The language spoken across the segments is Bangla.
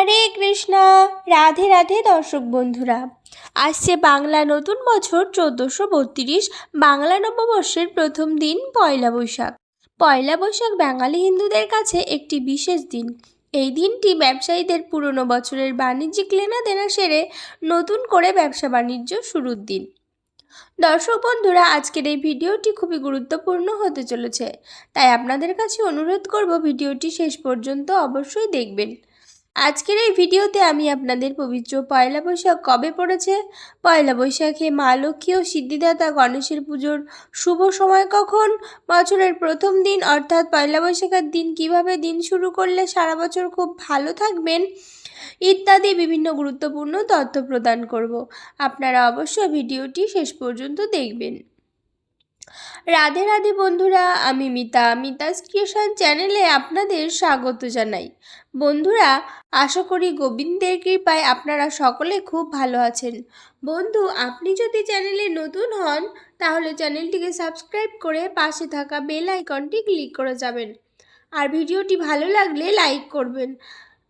হরে কৃষ্ণা। রাধে রাধে দর্শক বন্ধুরা। আসছে বাংলা নতুন বছর চোদ্দোশো বত্রিশ, বাংলা নববর্ষের প্রথম দিন, পয়লা বৈশাখ। পয়লা বৈশাখ বাঙালি হিন্দুদের কাছে একটি বিশেষ দিন। এই দিনটি ব্যবসায়ীদের পুরনো বছরের বাণিজ্যিক লেনাদেনা সেরে নতুন করে ব্যবসা বাণিজ্য শুরুর দিন। দর্শক বন্ধুরা, আজকের এই ভিডিওটি খুবই গুরুত্বপূর্ণ হতে চলেছে। তাই আপনাদের কাছে অনুরোধ করব ভিডিওটি শেষ পর্যন্ত অবশ্যই দেখবেন। আজকের এই ভিডিওতে আমি আপনাদের পবিত্র পয়লা বৈশাখ কবে পড়েছে? পয়লা বৈশাখে মা লক্ষ্মী ও সিদ্ধিদাতা গণেশের পুজোর শুভ সময় কখন? বছরের প্রথম দিন, অর্থাৎ পয়লা বৈশাখের দিন কীভাবে দিন শুরু করলে সারা বছর খুব ভালো থাকবেন? ইত্যাদি বিভিন্ন গুরুত্বপূর্ণ তথ্য প্রদান করব। আপনারা অবশ্যই ভিডিওটি শেষ পর্যন্ত দেখবেন। রাধে রাধে বন্ধুরা, আমি মিতা। মিতাস ক্রিয়েশন চ্যানেলে আপনাদের স্বাগত জানাই। বন্ধুরা, আশা করি গোবিন্দের কৃপায় আপনারা সকলে খুব ভালো আছেন। বন্ধু, আপনি যদি চ্যানেলে নতুন হন, তাহলে চ্যানেলটিকে সাবস্ক্রাইব করে পাশে থাকা বেল আইকনটি ক্লিক করে যাবেন। আর ভিডিওটি ভালো লাগলে লাইক করবেন।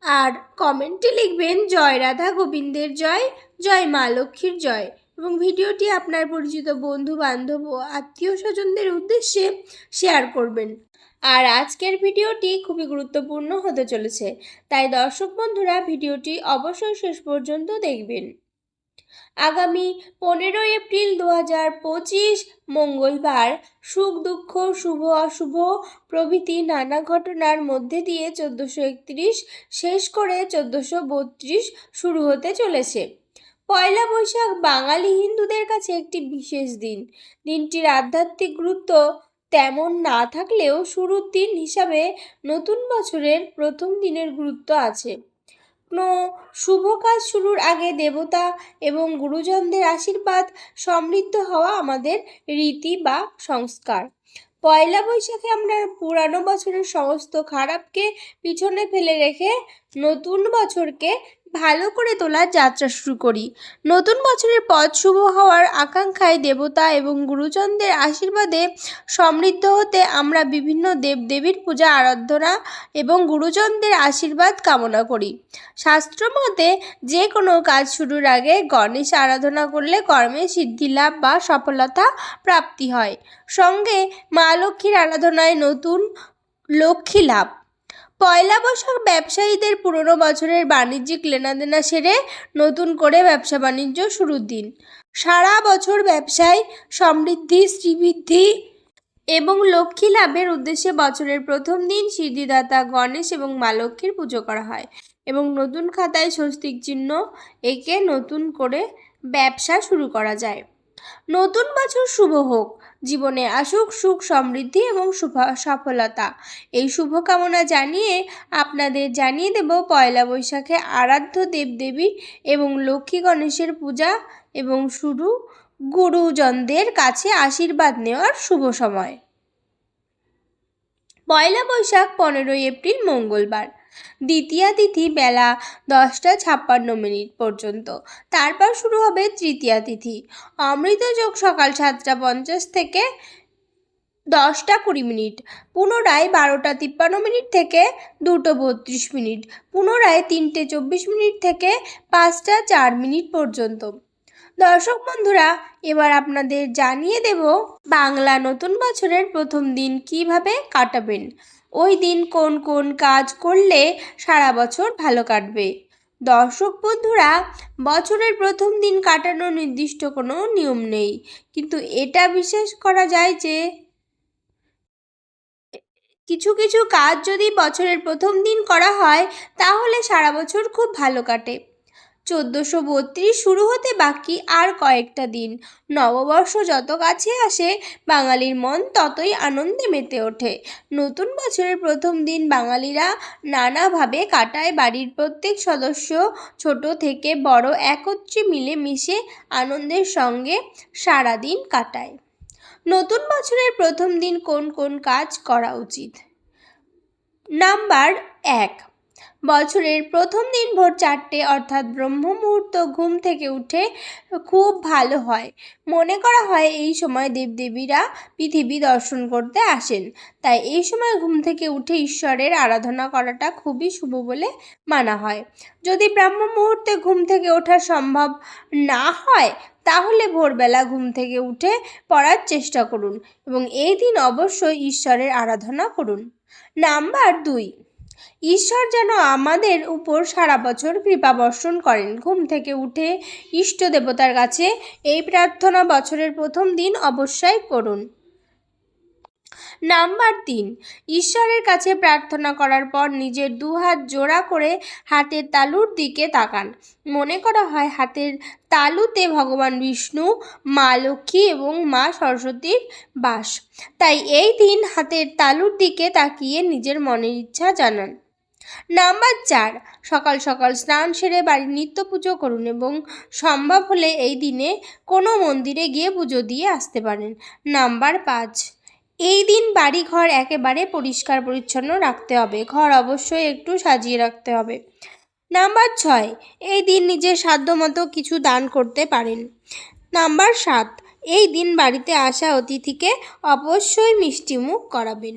আর কমেন্টে লিখবেন, জয় রাধা গোবিন্দের জয় জয় মা লক্ষ্মীর জয়। এবং ভিডিওটি আপনার পরিচিত বন্ধু, বান্ধব ও আত্মীয় স্বজনদের উদ্দেশ্যে শেয়ার করবেন। আর আজকের ভিডিওটি খুবই গুরুত্বপূর্ণ হতে চলেছে, তাই দর্শক বন্ধুরা ভিডিওটি অবশ্যই শেষ পর্যন্ত দেখবেন। আগামী পনেরোই এপ্রিল দু হাজার পঁচিশ মঙ্গলবার সুখ, দুঃখ, শুভ, অশুভ প্রভৃতি নানা ঘটনার মধ্যে দিয়ে চোদ্দোশো একত্রিশ, শেষ করে চোদ্দোশো বত্রিশ শুরু হতে চলেছে। পয়লা বৈশাখ বাঙালি হিন্দুদের কাছে একটি বিশেষ দিন। দিনটির আধ্যাত্মিক গুরুত্ব তেমন না থাকলেও শুরুর দিন হিসাবে নতুন বছরের প্রথম দিনের গুরুত্ব আছে। কোনো শুভ কাজ শুরুর আগে দেবতা এবং গুরুজনদের আশীর্বাদ সমৃদ্ধ হওয়া আমাদের রীতি বা সংস্কার। পয়লা বৈশাখে আমরা পুরানো বছরের সমস্ত খারাপকে পিছনে ফেলে রেখে নতুন বছরকে ভালো করে তোলার যাত্রা শুরু করি। নতুন বছরের পথ শুভ হওয়ার আকাঙ্ক্ষায় দেবতা এবং গুরুজনদের আশীর্বাদে সমৃদ্ধ হতে আমরা বিভিন্ন দেবদেবীর পূজা, আরাধনা এবং গুরুজনদের আশীর্বাদ কামনা করি। শাস্ত্র মতে যে কোনো কাজ শুরুর আগে গণেশ আরাধনা করলে কর্মে সিদ্ধি লাভ বা সফলতা প্রাপ্তি হয়। সঙ্গে মা লক্ষ্মীর আরাধনায় নতুন লক্ষ্মী লাভ। পয়লা বৈশাখ ব্যবসায়ীদের পুরনো বছরের বাণিজ্যিক লেনাদেনা সেরে নতুন করে ব্যবসা বাণিজ্য শুরুর দিন। সারা বছর ব্যবসায় সমৃদ্ধি, শ্রীবৃদ্ধি এবং লক্ষ্মী লাভের উদ্দেশ্যে বছরের প্রথম দিন সিদ্ধিদাতা গণেশ এবং মা লক্ষ্মীর পুজো করা হয় এবং নতুন খাতায় স্বস্তিক চিহ্ন একে নতুন করে ব্যবসা শুরু করা যায়। নতুন বছর শুভ হোক। জীবনে আসুক সুখ, সমৃদ্ধি এবং সফলতা। এই শুভকামনা জানিয়ে আপনাদের জানিয়ে দেব পয়লা বৈশাখে আরাধ্য দেবদেবী এবং লক্ষ্মী গণেশের পূজা এবং শুরু। গুরুজনদের কাছে আশীর্বাদ নেওয়ার শুভ সময়। পয়লা বৈশাখ পনেরোই এপ্রিল মঙ্গলবার। দ্বিতীয়া তিথি বেলা দশটা ছাপ্পান্ন মিনিট পর্যন্ত। তারপর শুরু হবে তৃতীয়া তিথি অমৃত যোগ সকাল সাতটা পঞ্চাশ থেকে দশটা কুড়ি মিনিট। পুনরায় বারোটা তিপ্পান্ন মিনিট থেকে দুটো বত্রিশ মিনিট। পুনরায় তিনটে চব্বিশ মিনিট থেকে পাঁচটা চার মিনিট পর্যন্ত। দর্শক বন্ধুরা, এবার আপনাদের জানিয়ে দেব বাংলা নতুন বছরের প্রথম দিন কীভাবে কাটাবেন। ওই দিন কোন কোন কাজ করলে সারা বছর ভালো কাটবে? দর্শক বন্ধুরা, বছরের প্রথম দিন কাটানোর নির্দিষ্ট কোনো নিয়ম নেই। কিন্তু এটা বিশ্বাস করা যায় যে, কিছু কিছু কাজ যদি বছরের প্রথম দিন করা হয়, তাহলে সারা বছর খুব ভালো কাটে। চোদ্দোশো বত্রিশ শুরু হতে বাকি আর কয়েকটা দিন। নববর্ষ যত কাছে আসে, বাঙালির মন ততই আনন্দে মেতে ওঠে। নতুন বছরের প্রথম দিন বাঙালিরা নানাভাবে কাটায় বাড়ির প্রত্যেক সদস্য, ছোট থেকে বড় একত্রে মিলে মিশে আনন্দের সঙ্গে সারাদিন কাটায়। নতুন বছরের প্রথম দিন কোন কোন কাজ করা উচিত? নাম্বার এক বছরের প্রথম দিন ভোর চারটে অর্থাৎ ব্রহ্ম মুহূর্ত ঘুম থেকে উঠে খুব ভালো হয়। মনে করা হয় এই সময় দেবদেবীরা পৃথিবী দর্শন করতে আসেন। তাই এই সময় ঘুম থেকে উঠে ঈশ্বরের আরাধনা করাটা খুবই শুভ বলে মানা হয়। যদি ব্রাহ্ম মুহূর্তে ঘুম থেকে ওঠা সম্ভব না হয়, তাহলে ভোরবেলা ঘুম থেকে উঠে পড়ার চেষ্টা করুন এবং এই দিন অবশ্যই ঈশ্বরের আরাধনা করুন। নাম্বার দুই ঈশ্বর যেন আমাদের উপর সারা বছর কৃপা বর্ষণ করেন। ঘুম থেকে উঠে ইষ্ট দেবতার কাছে এই প্রার্থনা বছরের প্রথম দিন অবশ্যই করুন। নাম্বার তিন, ঈশ্বরের কাছে প্রার্থনা করার পর নিজের দুহাত জোড়া করে হাতের তালুর দিকে তাকান। মনে করা হয় হাতের তালুতে ভগবান বিষ্ণু, মা লক্ষ্মী এবং মা সরস্বতীর বাস। তাই এই দিন হাতের তালুর দিকে তাকিয়ে নিজের মনের ইচ্ছা জানান। নাম্বার চার, সকাল সকাল স্নান সেরে বাড়ির নিত্য পুজো করুন এবং সম্ভব হলে এই দিনে কোনো মন্দিরে গিয়ে পুজো দিয়ে আসতে পারেন। নাম্বার পাঁচ এই দিন বাড়ি ঘর একেবারে পরিষ্কার পরিচ্ছন্ন রাখতে হবে। ঘর অবশ্যই একটু সাজিয়ে রাখতে হবে। নাম্বার ছয়, এই দিন নিজের সাধ্যমতো কিছু দান করতে পারেন। নাম্বার সাত, এই দিন বাড়িতে আসা অতিথিকে অবশ্যই মিষ্টিমুখ করাবেন।